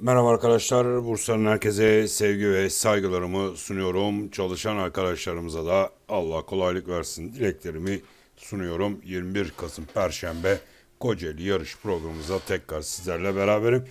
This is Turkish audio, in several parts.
Merhaba arkadaşlar. Bursa'nın herkese sevgi ve saygılarımı sunuyorum. Çalışan arkadaşlarımıza da Allah kolaylık versin dileklerimi sunuyorum. 21 Kasım Perşembe Kocaeli yarış programımıza tekrar sizlerle beraberim.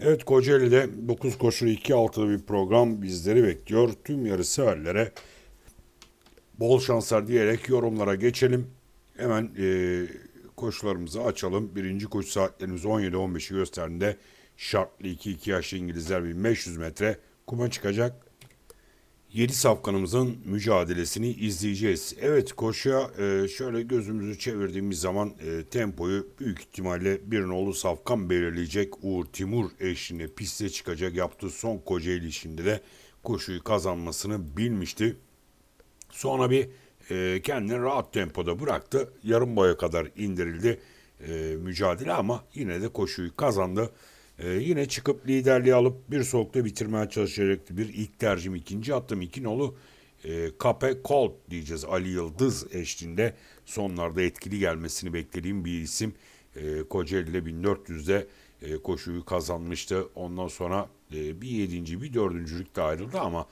Evet Kocaeli'de 9 koşulu 2 altılı bir program bizleri bekliyor. Tüm yarış severlere bol şanslar diyerek yorumlara geçelim. Hemen e, koşularımızı açalım. Birinci koşu saatlerimiz 17-15'i gösterdiğinde şartlı 2-2 yaşlı İngilizler 1500 metre kuma çıkacak. 7 safkanımızın mücadelesini izleyeceğiz. Evet koşuya e, şöyle gözümüzü çevirdiğimiz zaman e, tempoyu büyük ihtimalle bir nolu safkan belirleyecek. Uğur Timur eşliğinde piste çıkacak. Yaptığı son Kocaeli işinde de koşuyu kazanmasını bilmişti. Sonra bir e, kendini rahat tempoda bıraktı. Yarım boya kadar indirildi e, mücadele ama yine de koşuyu kazandı. E, yine çıkıp liderliği alıp bir soğukta bitirmeye çalışacaktı. Bir ilk tercihim ikinci attım. iki nolu e, Kape Colt diyeceğiz. Ali Yıldız eşliğinde sonlarda etkili gelmesini beklediğim bir isim. E, Kocaeli'de 1400'de e, koşuyu kazanmıştı. Ondan sonra e, bir yedinci bir dördüncülükte ayrıldı ama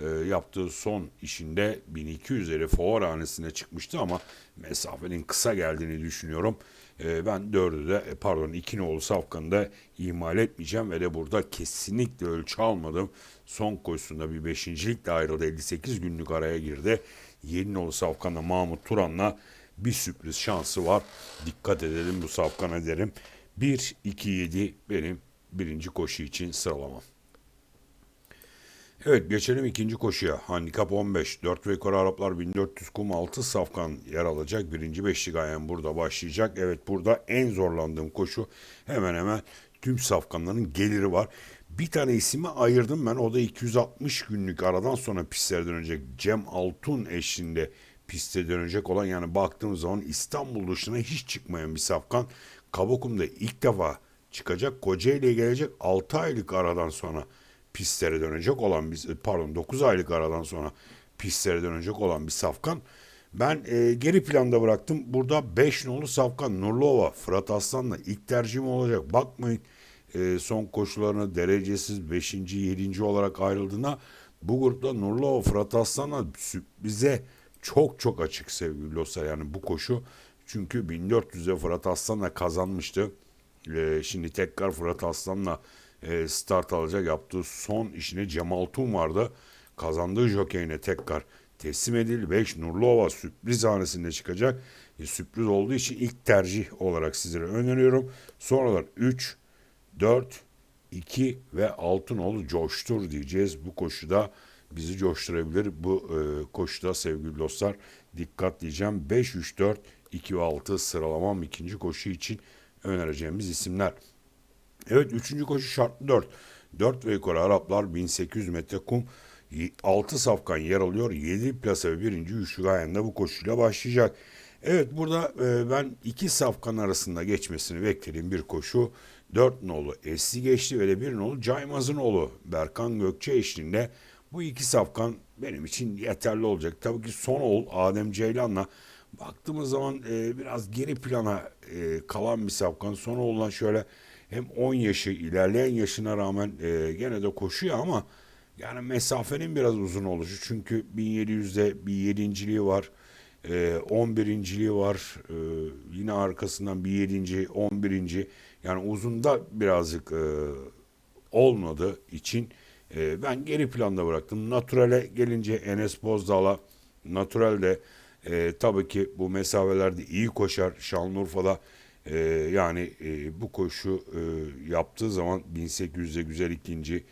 e, yaptığı son işinde 1200'leri fuarhanesine çıkmıştı ama mesafenin kısa geldiğini düşünüyorum. E, ben dördü de e, pardon iki nolu safkanı da ihmal etmeyeceğim ve de burada kesinlikle ölçü almadım. Son koşusunda bir beşincilikle ayrıldı. 58 günlük araya girdi. Yeni nolu safkanla Mahmut Turan'la bir sürpriz şansı var. Dikkat edelim bu safkana derim. 1-2-7 benim birinci koşu için sıralamam. Evet geçelim ikinci koşuya. Handikap 15. 4 ve yukarı Araplar 1400 kum 6 safkan yer alacak. Birinci beşlik ayağım burada başlayacak. Evet burada en zorlandığım koşu hemen hemen tüm safkanların geliri var. Bir tane ismi ayırdım ben. O da 260 günlük aradan sonra pistlere dönecek. Cem Altun eşliğinde piste dönecek olan yani baktığımız zaman İstanbul dışına hiç çıkmayan bir safkan. Kabokum'da ilk defa çıkacak. Kocaeli'ye gelecek 6 aylık aradan sonra pistlere dönecek olan bir pardon 9 aylık aradan sonra pistlere dönecek olan bir safkan. Ben e, geri planda bıraktım. Burada 5 nolu safkan Nurlova, Fırat Aslan'la ilk tercihim olacak. Bakmayın e, son koşularına derecesiz 5. 7. olarak ayrıldığına bu grupta Nurlova, Fırat Aslan'la sürprize çok çok açık sevgili dostlar. Yani bu koşu çünkü 1400'e Fırat Aslan'la kazanmıştı. E, şimdi tekrar Fırat Aslan'la e, start alacak yaptığı son işine Cemal Tun vardı. Kazandığı jokeyine tekrar teslim edildi. 5 Nurluova sürpriz hanesinde çıkacak. E, sürpriz olduğu için ilk tercih olarak sizlere öneriyorum. Sonralar 3, 4, 2 ve Altınoğlu coştur diyeceğiz. Bu koşuda bizi coşturabilir. Bu e, koşuda sevgili dostlar dikkat diyeceğim. 5, 3, 4, 2 ve 6 sıralamam ikinci koşu için önereceğimiz isimler. Evet üçüncü koşu şartlı 4. 4 ve yukarı Araplar 1800 metre kum 6 safkan yer alıyor. 7 plasa ve 1. üçlü ayağında bu koşuyla başlayacak. Evet burada e, ben iki safkan arasında geçmesini beklediğim bir koşu. 4 nolu Esli geçti ve de 1 nolu Caymaz'ın oğlu Berkan Gökçe eşliğinde bu iki safkan benim için yeterli olacak. Tabii ki son ol Adem Ceylan'la baktığımız zaman e, biraz geri plana e, kalan bir safkan. Son olan şöyle hem 10 yaşı ilerleyen yaşına rağmen e, gene de koşuyor ama yani mesafenin biraz uzun oluşu. Çünkü 1700'de bir yedinciliği var. E, 11. var. E, yine arkasından bir 7. 11. Yani uzunda birazcık e, olmadığı için e, ben geri planda bıraktım. Natural'e gelince Enes Bozdağ'la Natural'de e, tabii ki bu mesafelerde iyi koşar. Şanlıurfa'da e, yani e, bu koşu e, yaptığı zaman 1800'de güzel ikinci,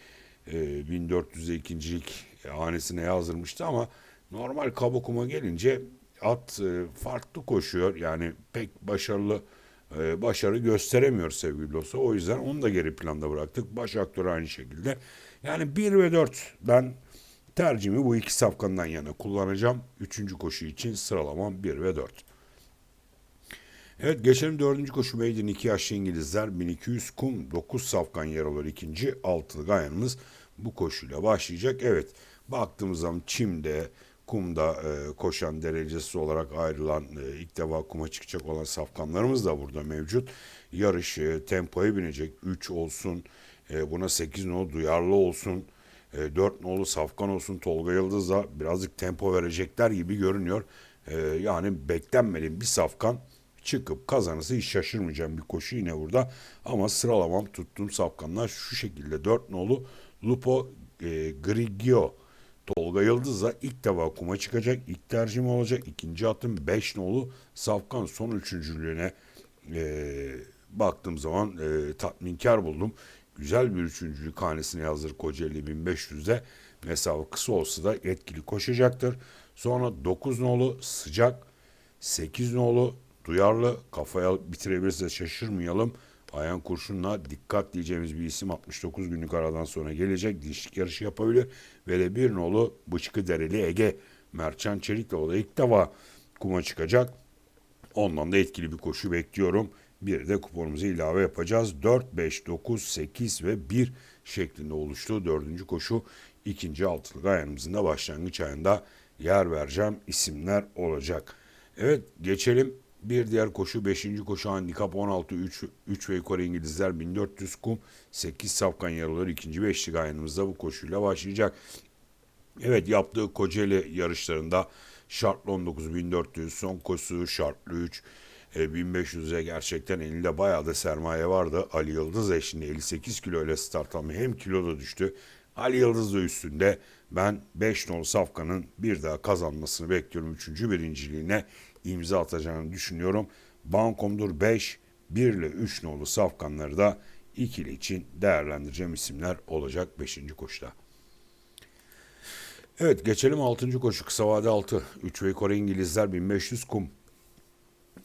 e, 1400'de ikincilik hanesine yazdırmıştı ama normal kabukuma gelince at e, farklı koşuyor. Yani pek başarılı e, başarı gösteremiyor sevgili dostlar. O yüzden onu da geri planda bıraktık. Baş aktör aynı şekilde. Yani 1 ve 4 ben tercihimi bu iki safkandan yana kullanacağım. Üçüncü koşu için sıralamam 1 ve 4. Evet geçelim dördüncü koşu Maiden 2 yaşlı İngilizler 1200 kum 9 safkan yer alıyor ikinci altılı gayanımız bu koşuyla başlayacak. Evet baktığımız zaman çimde kumda e, koşan derecesi olarak ayrılan e, ilk defa kuma çıkacak olan safkanlarımız da burada mevcut. Yarış e, tempoya binecek. 3 olsun, e, buna 8 nolu duyarlı olsun, e, 4 nolu safkan olsun. Tolga Yıldız'a birazcık tempo verecekler gibi görünüyor. E, yani beklenmedim bir safkan çıkıp kazanırsa hiç şaşırmayacağım bir koşu yine burada. Ama sıralamam tuttuğum safkanlar şu şekilde 4 nolu Lupo e, Grigio Tolga Yıldız'la ilk defa kuma çıkacak. İlk tercihim olacak. İkinci atım 5 nolu Safkan son üçüncülüğüne e, baktığım zaman e, tatminkar buldum. Güzel bir üçüncülük hanesine yazdır Kocaeli 1500'de. Mesafe kısa olsa da etkili koşacaktır. Sonra 9 nolu sıcak, 8 nolu duyarlı kafaya bitirebilirse şaşırmayalım. Ayhan Kurşun'la dikkat diyeceğimiz bir isim 69 günlük aradan sonra gelecek. Dişlik yarışı yapabilir. Ve de bir nolu Bıçkı Dereli Ege. Mertcan Çelik de o da ilk defa kuma çıkacak. Ondan da etkili bir koşu bekliyorum. Bir de kuponumuzu ilave yapacağız. 4, 5, 9, 8 ve 1 şeklinde oluştu. Dördüncü koşu ikinci altılık ayağımızın da başlangıç ayında yer vereceğim isimler olacak. Evet geçelim bir diğer koşu 5. koşu handikap 16 3 3 ve yukarı İngilizler 1400 kum 8 safkan yaraları ikinci beşlik ayağımızda bu koşuyla başlayacak. Evet yaptığı Kocaeli yarışlarında şartlı 19 1400 son koşusu şartlı 3 e, 1500'e gerçekten elinde bayağı da sermaye vardı. Ali Yıldız eşliğinde 58 kilo ile start almaya hem kilo da düştü. Ali Yıldız da üstünde ben 5 nolu Safkan'ın bir daha kazanmasını bekliyorum. 3. birinciliğine imza atacağını düşünüyorum. Bankomdur 5, 1 ile 3 nolu Safkanları da ikili için değerlendireceğim isimler olacak 5. koşuda. Evet geçelim 6. koşu kısa vade 6. 3 ve yukarı İngilizler 1500 kum.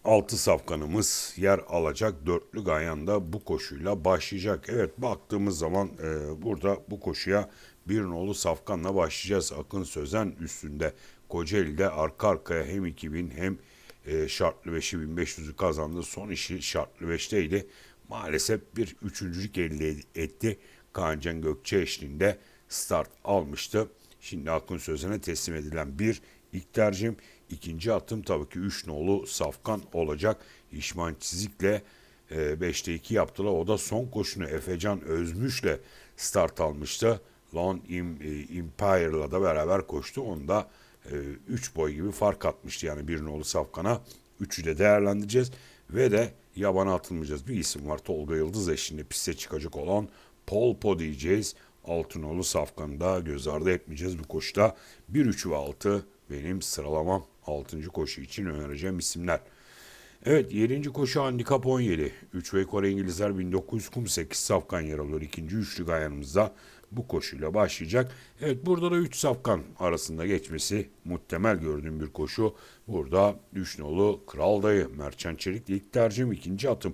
6 safkanımız yer alacak. Dörtlü Gayan'da bu koşuyla başlayacak. Evet baktığımız zaman e, burada bu koşuya bir nolu safkanla başlayacağız. Akın Sözen üstünde Kocaeli'de arka arkaya hem 2000 hem e, şartlı 5'i 1500'ü kazandı. Son işi şartlı 5'teydi. Maalesef bir üçüncülük elde etti. Kaancan Gökçe eşliğinde start almıştı. Şimdi Akın Sözen'e teslim edilen bir ilk tercihim. İkinci atım tabii ki 3 nolu Safkan olacak. İşman Çizik'le 5'te 2 yaptılar. O da son koşunu Efecan Özmüş'le start almıştı. E, Empire'la da beraber koştu. Onda 3 boy gibi fark atmıştı yani bir nolu Safkan'a. Üçü de değerlendireceğiz. Ve de yabana atılmayacağız. Bir isim var Tolga Yıldız eşliğinde piste çıkacak olan Polpo diyeceğiz. Altınoğlu Safkan'da göz ardı etmeyeceğiz bu koşuda. 1, 3 ve 6 benim sıralamam 6. koşu için önereceğim isimler. Evet 7. koşu handikap 17. 3 ve Kore İngilizler 1900 kum 8 safkan yer alıyor. İkinci üçlük ayağımızda bu koşuyla başlayacak. Evet burada da 3 safkan arasında geçmesi muhtemel gördüğüm bir koşu. Burada 3 nolu Kral Dayı Mertcan Çelik ilk tercihim ikinci atım.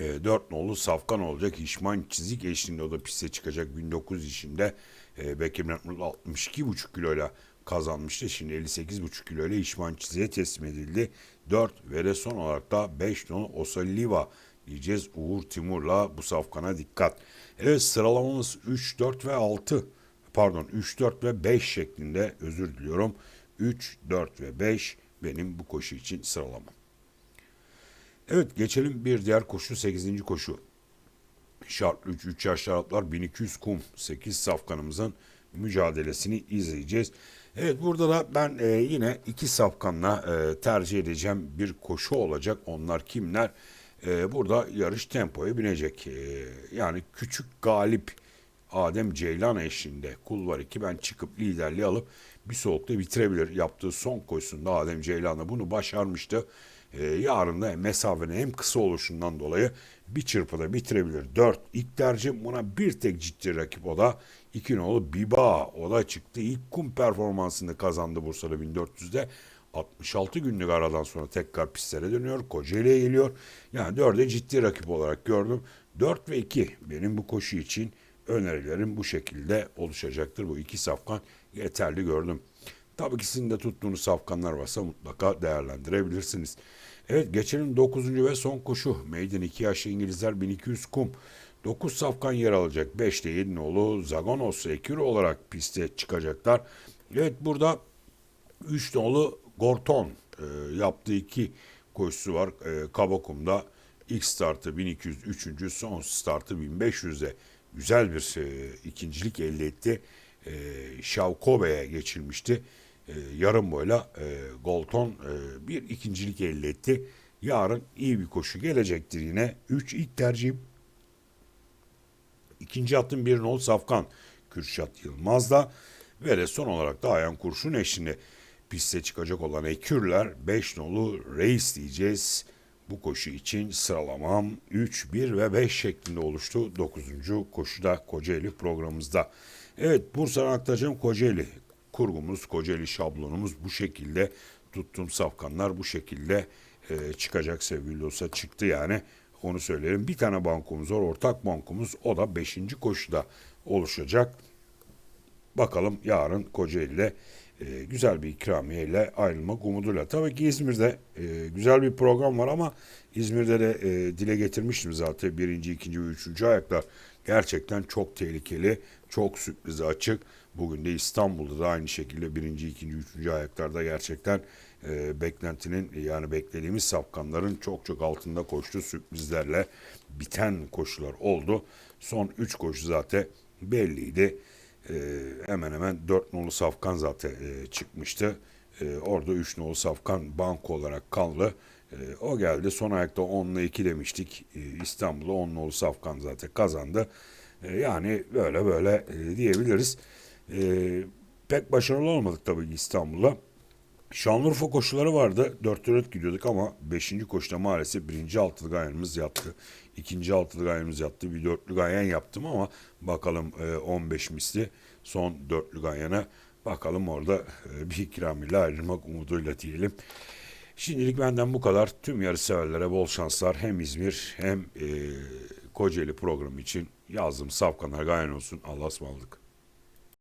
E, 4 nolu Safkan olacak. İşman Çizik eşliğinde o da piste çıkacak 1900 işinde. E, Bekir Mutlu 62,5 kiloyla kazanmıştı. Şimdi 58,5 kilo ile İşman Çizik'e teslim edildi. 4 ve de son olarak da 5 nolu Osaliva diyeceğiz Uğur Timur'la bu safkana dikkat. Evet sıralamamız 3, 4 ve 6 pardon 3, 4 ve 5 şeklinde özür diliyorum. 3, 4 ve 5 benim bu koşu için sıralamam. Evet geçelim bir diğer koşu 8. koşu. Şartlı 3, 3 yaşlı Araplar 1200 kum 8 safkanımızın mücadelesini izleyeceğiz. Evet burada da ben e, yine iki safkanla e, tercih edeceğim bir koşu olacak. Onlar kimler? E, burada yarış tempoya binecek. E, yani küçük galip Adem Ceylan eşliğinde kulvar 2 ben çıkıp liderliği alıp bir soğukta bitirebilir. Yaptığı son koşusunda Adem Ceylan da bunu başarmıştı. Ee, yarın da mesafenin hem kısa oluşundan dolayı bir çırpıda bitirebilir. 4 ilk tercih buna bir tek ciddi rakip o da 2 nolu Biba o da çıktı. İlk kum performansını kazandı Bursa'da 1400'de. 66 günlük aradan sonra tekrar pistlere dönüyor. Kocaeli'ye geliyor. Yani 4'e ciddi rakip olarak gördüm. 4 ve 2 benim bu koşu için önerilerim bu şekilde oluşacaktır. Bu iki safkan yeterli gördüm. Tabii ki sizin de tuttuğunuz safkanlar varsa mutlaka değerlendirebilirsiniz. Evet geçelim 9. ve son koşu. Maiden 2 yaşlı İngilizler 1200 kum. 9 safkan yer alacak. 5'te 7 nolu Zagonos Ekür olarak piste çıkacaklar. Evet burada 3 nolu Gorton e, yaptığı iki koşusu var. E, Kabakum'da ilk startı 1203. son startı 1500'de güzel bir e, ikincilik elde etti. E, Şavkobe'ye geçilmişti. E, yarım boyla e, Golton e, bir ikincilik elde etti. Yarın iyi bir koşu gelecektir yine. 3 ilk tercihim. İkinci attım bir nol Safkan. Kürşat Yılmaz'da ve de son olarak da Ayan Kurşun eşliğinde piste çıkacak olan Ekürler 5 nolu Reis diyeceğiz. Bu koşu için sıralamam 3, 1 ve 5 şeklinde oluştu 9. koşuda Kocaeli programımızda. Evet Bursa'dan aktaracağım Kocaeli. Kurgumuz, Kocaeli şablonumuz bu şekilde. Tuttuğum safkanlar bu şekilde e, çıkacak sevgili olsa çıktı yani. Onu söyleyelim. Bir tane bankomuz var. Ortak bankomuz. O da 5. koşuda oluşacak. Bakalım yarın Kocaeli'de e, güzel bir ikramiyeyle ayrılmak umuduyla. Tabii ki İzmir'de e, güzel bir program var ama İzmir'de de e, dile getirmiştim zaten birinci, ikinci ve üçüncü ayaklar gerçekten çok tehlikeli, çok sürprize açık. Bugün de İstanbul'da da aynı şekilde birinci, ikinci, üçüncü ayaklarda gerçekten e, beklentinin yani beklediğimiz safkanların çok çok altında koştu sürprizlerle biten koşular oldu. Son üç koşu zaten belliydi. Ee, hemen hemen 4 nolu safkan zaten e, çıkmıştı. Ee, orada 3 nolu safkan banko olarak kaldı. Ee, o geldi. Son ayakta 10 ile 2 demiştik. Ee, İstanbul'da 10 nolu safkan zaten kazandı. Ee, yani böyle böyle e, diyebiliriz. Ee, pek başarılı olmadık tabii ki İstanbul'da. Şanlıurfa koşuları vardı. 4 4 gidiyorduk ama 5. koşuda maalesef 1. altılı gayenimiz yattı. 2. altılı gayenimiz yattı. Bir dörtlü gayen yaptım ama bakalım e, 15 misli son dörtlü gayene bakalım orada e, bir ikramiyle ayrılmak umuduyla diyelim. Şimdilik benden bu kadar. Tüm yarış severlere bol şanslar. Hem İzmir hem e, Kocaeli programı için yazdığım safkanlar gayen olsun. Allah'a ısmarladık.